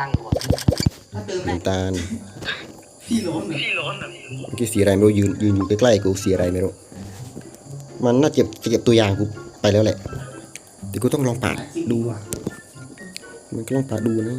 ตั้งก่อนถ้าเติมได้น้ำตาลพี่ร้อนเหรอพี่ร้อนแบบเมื่อกี้สีอะไรไม่รู้ยืนยืนอยู่ใกล้ๆกูสีอะไรไม่รู้มันน่าเจ็บจะเก็บตัวอย่างกูไปแล้วแหละแต่กูต้องลองปาดดูว่ะมันก็ลองปาดดูนะ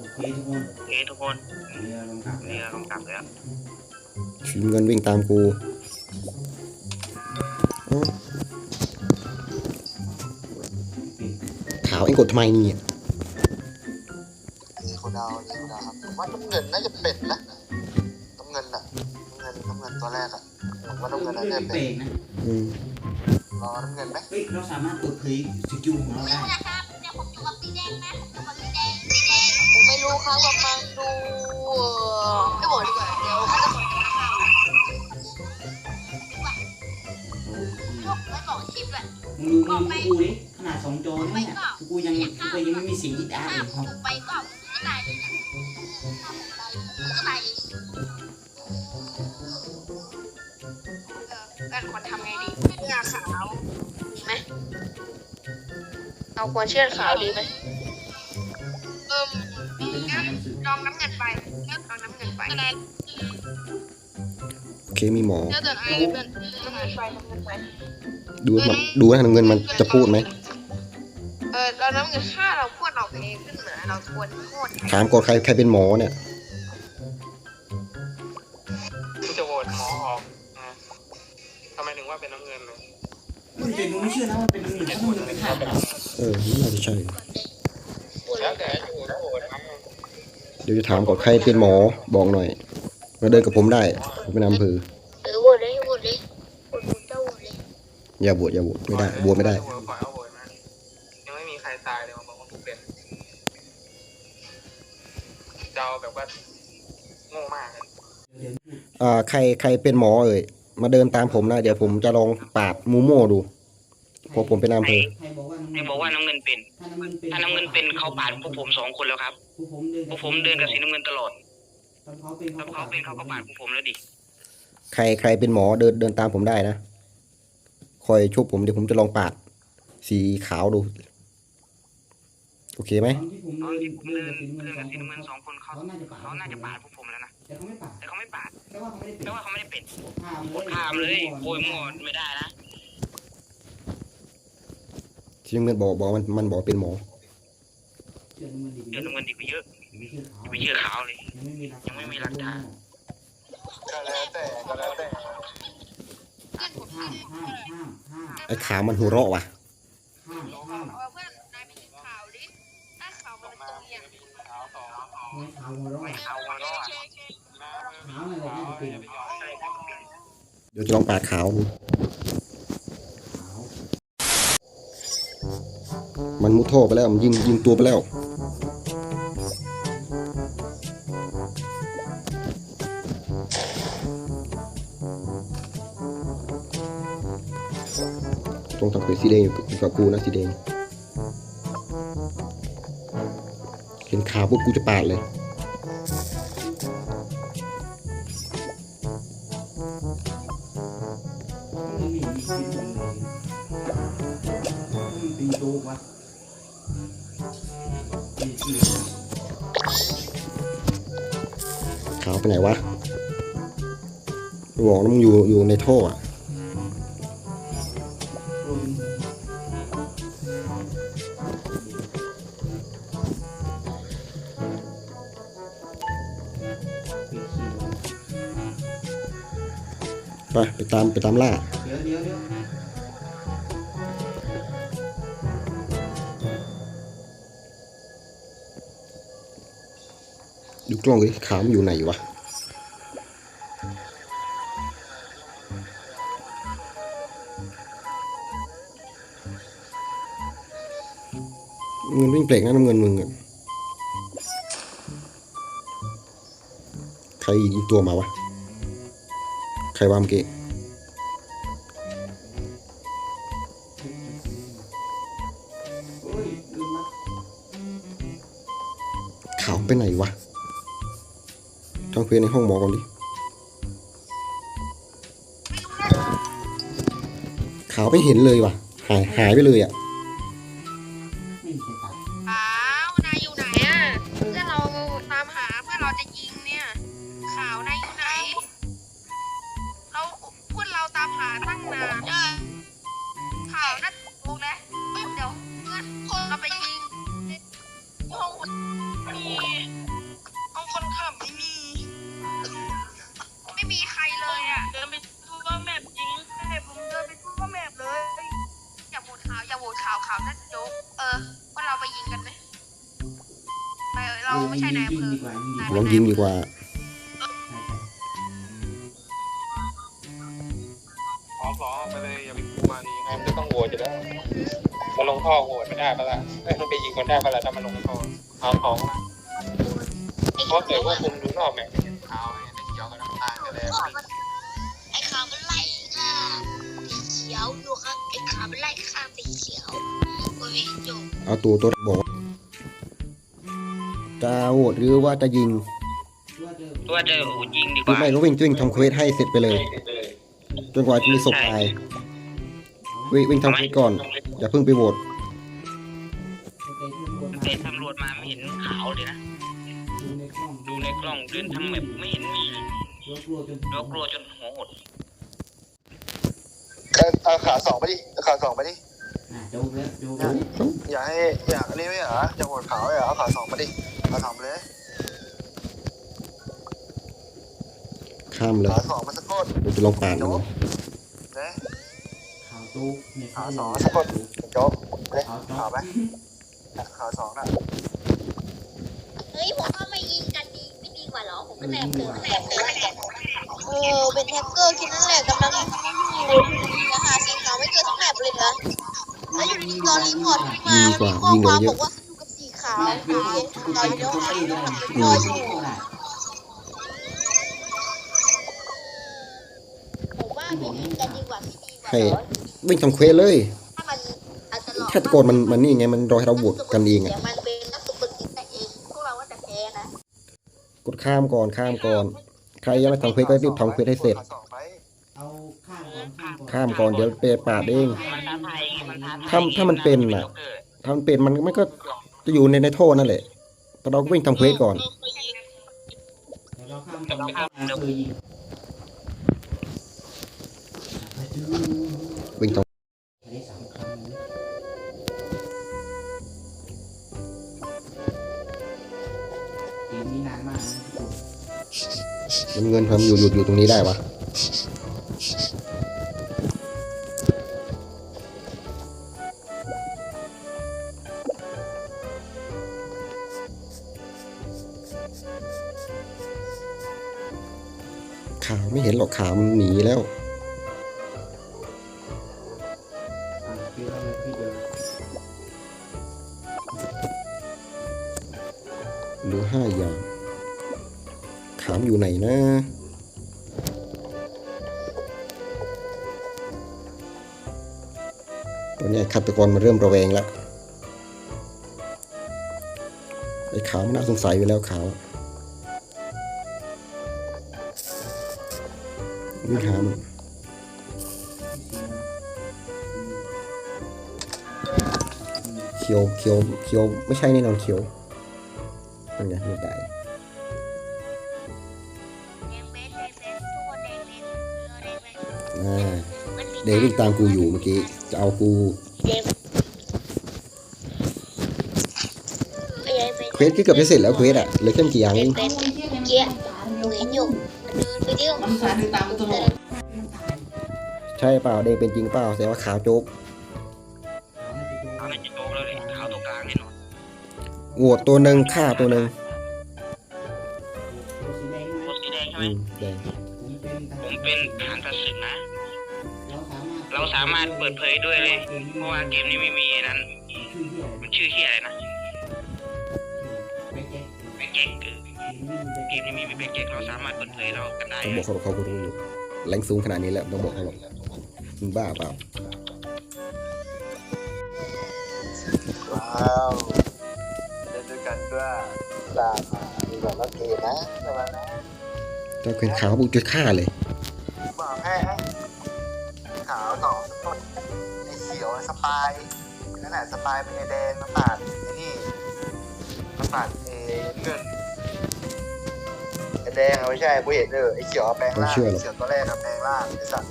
โอเคทุกคนโอเคทุกคนเรือลงกลับเรือลงกลับแล้วสีเงินวิ่งตามกูเอ้าขาวเอ็งกดทำไมเนี่ยนี่เขา ดาวนี่เขาดาวครับผมว่าน้ำเงินน่าจะเป็ดนะน้ำเงินอะน้ำเงินน้ำเงินตัวแรกอะผมว่าน้ำเงินน่าจะเปเป็ลดกนะอืมรอน้ำเงินไหมเฮ้ยเราสามารถเปิดเผยสกิลของเราได้นะครับเดี๋ยวผมอยู่กับสีแดงนะผมอยู่กับสีแดงสีแดงผมไม่รู้ครับว่ามันดูไม่บอกดีกว่าเดี๋ยวถ้าจะบอกจะข้าวไม่บอกชิปเลยมึงดูมึงดูดิขนาดสองจอเนี่ยกูยังกูยังไม่มีเสียงอีดาถ้าเลยผครับมไปก็ผมก็ ตายเลยเนี่ยถ้าผมตายผมก็ตายเองกันควรทำไงดีงาขาวดีไหมเอาควรเชื่อขาวดีไหมเอิ่มไปหาหนังสือลองน้ำเงินไปลองน้ำเงินไปอะไรโอเคมีหมอ เลือกตัวอะไรเพื่อนน้ำเงินไปน้ำเงินไปดูมันดูนะเงินมันจะพูดไหม เออเราน้ำเงินค่าเราควรออกเองขึ้นเหนือเราควรโคตรถามก่อนใครใครเป็นหมอเนี่ยจะโหวตหมอออกนะทำไมถึงว่าเป็นน้ำเงินเลยมึงเป็นมึงไม่เชื่อนะว่าเป็นมึงถ้ามึงไปฆ่าเราเออน่าจะใช่ แล้วแต่จะโหวตก็โหวตนะเดี๋ยวจะถามก่อนใครเป็นหมอบอกหน่อย มาเดินกับผมได้ ผมเป็นอำเภอเออโหวตเลยโหวตเลยโหวตเจ้าโหวตเลยอย่าบวชอย่าบวชไม่ได้บวชไม่ได้ โหวต อ่าใครใครเป็นหมอเอ่ยมาเดินตามผมนะ เดี๋ยวผมจะลองปาดมูโม่ดูเพราะผมเป็นอำเภอ ใครบอกว่าไอ้บอกว่าน้ำเงินเป็น ถ้าน้ำเงินเป็นถ้าน้ำเงินเป็นเขาปาดพวกผมสองคนแล้วครับพวกผมเดินพวกผมเดินกับสีน้ำเงินตลอดตอนเขาเป็นแล้วเขาเป็นเขาก็ปาดพวกผมแล้วดิใครใครเป็นหมอเดินเดินตามผมได้นะ คอยชุบผมเดี๋ยวผมจะลองปาด สีขาวดู โอเคไหมตอนที่ผมตอนเดินที่ผมเดิเดินนกับสีน้ำเดิเงินนกับสีน้ำเงินสองคนเขาเขาน่าจะปาดเขาน่าจะปาดพวกผมแล้วนะ แต่เขาไม่ปาดแต่เขาไม่ปาดแต่ว่าเขาไม่ได้เป็นแต่ว่าเขาไม่ได้เป็นข้ามกดข้ามเลยโอ้ยหมดไม่ได้นะสีน้ำเงินบอกบอกมันมันบอกเป็นหมอเชื่อน้ำเงินดีเดินน้ำเงินดีกว่าเยอะไม่เชื่อเขาไม่เชื่อขาวเลย ยังไม่มีหลักยังไม่มีหลักฐาน ก็แล้วแต่ก็แล้วแต่ห้ามห้ามห้ามห้ามไอ้ขาวมันหัวเราะว่ะ ห้ามห้ามเออเพื่อนนายไปยิงข่าวดิถ้าข่าวมันเป็นตัวอย่างขาวต่อไม่เอาหัวเราะไม่เอาหัวรอด ขาวอะไรน่าจะเดี๋ยวจะลองปาดขาวดูมันมุดท่อไปแล้ว มันยิงยิงตัวไปแล้วตรงทางเผยสีแดงอยู่อยู่กับกูนะสีแดงเห็นขาวปุ๊บกูจะปาดเลย มันมีมีชีวิตมันเลยมันเป็นโจ๊กวะมีชีขาวไปไหนวะบอกนะมึงอยู่อยู่ในท่ออะไปไปตามไปตามล่า กล้องดิขามอยู่ไหนวะเงินวิ่งเปลกนะน้ำเงินมึงอะใครยิงตัวมาวะ ใครวามเกะื่อนในห้องหมอก่อนดิขาวไม่เห็นเลยว่ะ หายหายไปเลยอะ ไปเราไม่ใช่นายอำยิงเภอดีกว่ายิงดีกลว่าองยิงดีกว่า ขอสองออกไปเลยอย่าไปกลัวนี่ไงมันก็ต้องโหวตอยู่แล้วมาลงท่อโหวตไม่ได้ปะล่ะเอ้ยมันไปยิงคนได้ปะล่ะถ้ามันลงท่อเอาของนะเพราะเกิดว่าคุมดูนอกแมปไม่เห็นขาวไม่เห็นไอ้เขียวกับน้ำตาลกันเลยไอ้ขาวมันไล่ฆ่าสีเขียวอยู่ครับไอ้ขาวมันไล่ฆ่าสีเขียวโอ้ยจบเอาตัวตัวบอก ว่าจะโหวตหรือว่าจะยิงตัวเจอตัวเจออูยิงดีกหรือว่าไม่ก็วิ่งวิ่งทำเควสให้เสร็จไปเลย จนกว่าจะมีศพตายวิ่งวิ่งทำเควสก่อนอย่าเพิ่งไปโหวตเดินตำรวจมาไม่เห็นขาวเลยนะ ดูในกล้องเดินทั้งแมปไม่เห็นมีเรากลัวจนเรากลัวจนหัวหดเอาขาสองไปดิเอาขาสองไปดิ อะโจ๊กแล้วโจ๊กแล้ว อย่าให้ อยากอันนี้ไม่เหรอจะโหวตขาวเหรอเอาขาสองมาดิ ขาสองไปเลยข้ามเลยขาสองมาสักคนเราจะลองปาดดูนะขาวโจ๊กเนี่ยขาสองสักคนโจ๊กเลยขาวโจ๊ขาวกไหมขาสองน่ะเฮ้ยผมว่าไม่ยิงกันดีไม่ดีกว่าเหรอ ผมก็แนบเตือนแนบเตือนเออเป็นแฮกเกอร์แค่นั้นแหละกำลังอยู่นะหาสีขาวไม่เจอสักแมปเลยนะแล้วอยู่ดีๆตอนรีพอร์ตขึ้นมามันมีข้อความบอกว่า ให้เหรอวิ่งทำเควสเลยถ้ามันอาจจะหลอกแค่ตะโกนมันมันนี่ไงมันรอให้เราโหวตกันเองเสีอะยมันเป็นนักสุกติแต่เองพวกเราว่าจะแพ้นะกดข้ามก่อนข้ามก่อน ใครยังไม่ทำเควสก็รีบทำเควสให้เสร็จขาสองไปเอาข้ามก่อนข้ามก่อนข้ามก่อนเดี๋ยวไปปาดเองมันท้าทายไงมันท้าทายถ้าถ้ามันเป็นน่ะถ้ามันเป็นมันมันก็ จะอยู่ในในโทษนั่นแหละแต่เราก็วิ่งทำเควสก่อนเดี๋ยวเราข้ามก่อนเราข้ามมาเคยยิงวิ่งทำอันนี้สามครั้งนะเกมนี้นานมากนะทุกคนน้ำเงินทำอยู่หยุดอยู่ตรงนี้ได้ปะ ขาวไม่เห็นหรอกขาวมันหนีแล้วหลือห้าอย่าง ขามอยู่ไหนนะตอนนี้ฆาตกรมาเริ่มระแวงแล้วไอ้ขาวมันน่าสงสัยอยู่แล้วขาว วิ่งหามันเขียวเขียวเขียวไม่ใช่แน่นอนเขียวนั่นไงไม่ได้แดงเบสแดงเบสทุกคนแดงเบสเราแดงเบสอ่ามันมีเดวิ่งตามกูอยู่เมื่อกี้ จะเอากูแดงแดงเบสเควสที่เกือบจะเสร็จแล้วเควสอะเหลือแค่ไม่กี่อย่างเองเป็นเกียร์หนูเห็นอยู่ เดินไปเที่ยวมันสายตามตใช่เปล่าเดงเป็นจริงเปล่าแต่ว่าขาวโจ๊กเอาไม่จะโตแล้วเลยขาวตรงกลางแน่นอนโหวตตัวหนึ่งฆ่าตัวหนึ่งสีแดงโคสีแดงใช่ไหมอืมแดงผมเป็นฐานตัดสินนะ เราสามารถเปิดเผยด้วยเลย เพราะว่าเกมนี้ไม่มีนั้น มันชื่อที่อะไรนะแบ็คเก๊กเอ อเกมนี้ไม่มีแบ็คเก๊กเราสามารถเปิดเผยเรากันได้ต้องบอกเขาเขาก็รู้อยู่แรงสูงขนาดนี้แล้วต้องบอกเขาหรอกมึงบ้าเปล่าว้าวเล่นด้วยกันด้วยตามมาดีกว่าเราเกมนะระวังนะถ้าเป็นขาวบุกจะฆ่าเลยบอกให้ให้ขาวสองคนไอ้เขียวสปายนั่นแหละสปายเป็นไอ้แดงมาปาดไอ้นี่มาปาดไอ้เงินไอ้ แดงอะไม่ใช่กูเห็นเออไอ้เขียวแปลงร่างไอ้เขียวตัวแรกอะแปลงร่างไอ้สัตว์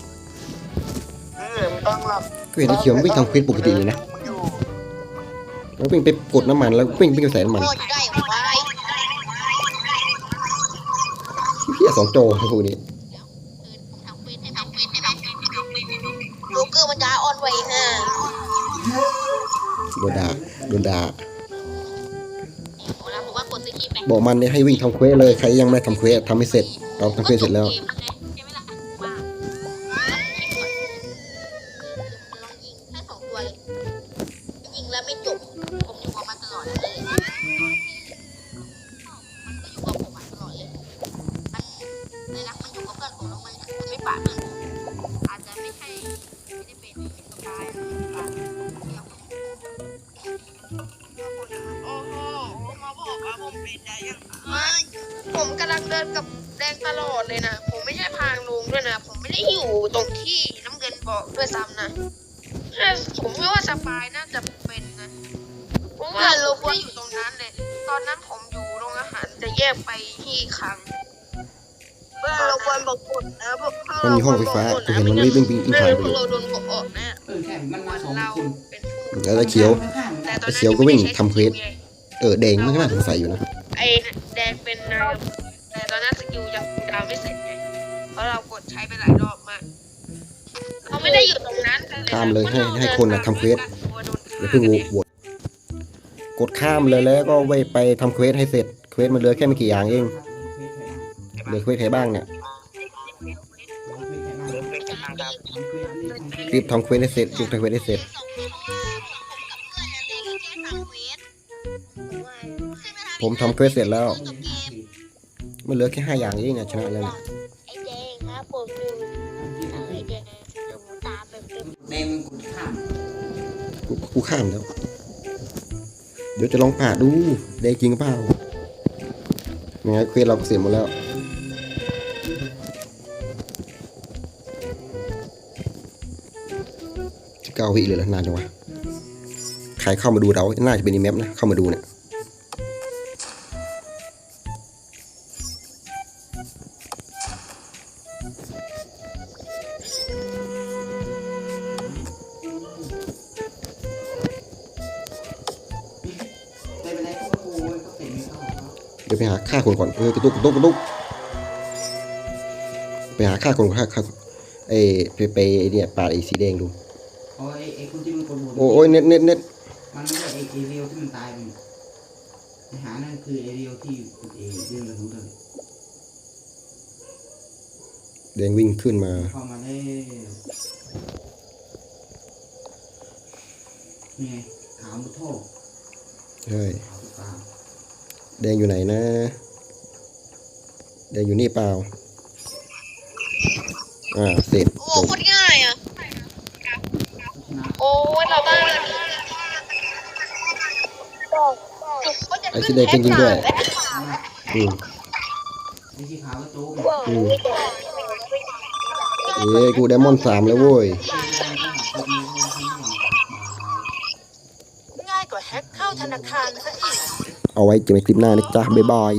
เออมันต้องหลับก็เห็นไอ้เขียวมันวิ่งทำเควสปกติเลยนะมึงอยู่แล้ววิ่งไปกดน้ำมันแล้ววิ่งวิ่งไปใส่น้ำมันโคตรได้ควายเพี้ยสองโจไอ้พวกนี้ทำเป็นให้จ้าออนไว้ฮะโดนด่าโดนด่าเวลา บอกมันเนี่ยให้วิ่งทำเควสเลยใครยังไม่ทำเควสทำไม่เสร็จเราทำเควสเสร็จแล้ว ถ้าผมไม่ว่าสปายน่าจะเป็นนะเพราะว่าเราไม่ได้อยู่ตรงนั้นเลย ตอนนั้นผมอยู่โรงอาหารจะแยกไปที่คลังเพื่อนเราควรบอกกฎนะพวกมันมีห้องไฟฟ้ากูเห็นมันวิ่งวิ่งวิ่งวิ่งไม่ผ่านรู้ไปพวอกยู่เราโดนบอกออกแน่เออใช่มันมาสองเราคนเป็นผู้แล้วไอ้เขียวข้างๆแต่ตอนไอ้นั้นเขียวก็วิ่งทำเควส เออแดงมันก็น่าสงสัยอยู่นะไอ้แดงเป็นนายแต่ตอนนั้นสกิลยังดาวไม่เสร็จไงเพราะเรากดใช้ไปหลายรอบ ข้ามเลยให้ให้คนน่ะทำเควสอย่าเพิ่งโหวตกดข้ามเลยแล้วก็ไปไปทำเควสให้เสร็จเควสมันเหลือแค่ไม่กี่อย่างเองเหลือเควสใครบ้างเนี่ยรีบทำเควสให้เสร็จรีบทำเควสให้เสร็จผมทำเควสเสร็จแล้ว มันเหลือแค่ห้าอย่างเองอะชนะแล้วเนี่ยไอ้แดงครับผมดูไกูกูข้ามแล้ว เดี๋ยวจะลองผ่าดูได้จริงเปล่ายังไงเควสเราก็เสียหมดแล้วเก้าวิเลยละนานจังวะ ใครเข้ามาดูเรา น่าจะเป็นอีแมปนะ เข้ามาดูเนี่ย ดี๋ยวไปหาฆ่าคนก่อนเออกระตุกกระตุกกระตุกไปหาฆ่าคนก่อนฆ่าฆ่าเอ้ยไปไปไอ้เนี่ยปาดไอ้สีแดงดูเพราะไอ้ไอ้คนที่มันกดโหวตโอ้โอ้ยเน็ตเน็ตเน็ตมันไม่ใช่ไอ้ไอ้เรียวที่มันตายไปไอ้หานั่นคือไอ้เรียวที่กดเอเรื่องอะไรของเธอแดงวิ่งขึ้นมาเข้ามาได้นี่ไงขาวมุทโทใช่ขาวตุ๊กตา แดงอยู่ไหนนะ แดงอยู่นี่เปล่า อ่าเสร็จโอ้จบโคตรง่ายอะชนะโอ้ยเราได้ไอ้สีแดงเป็นจริงด้วยอืมไอ้สีขาวก็โจ๊กอืมเอ้ยกูไดมอนด์สามแล้วเว้ย เอาไว้เจอกันคลิปหน้านะจ๊ะบ๊ายบาย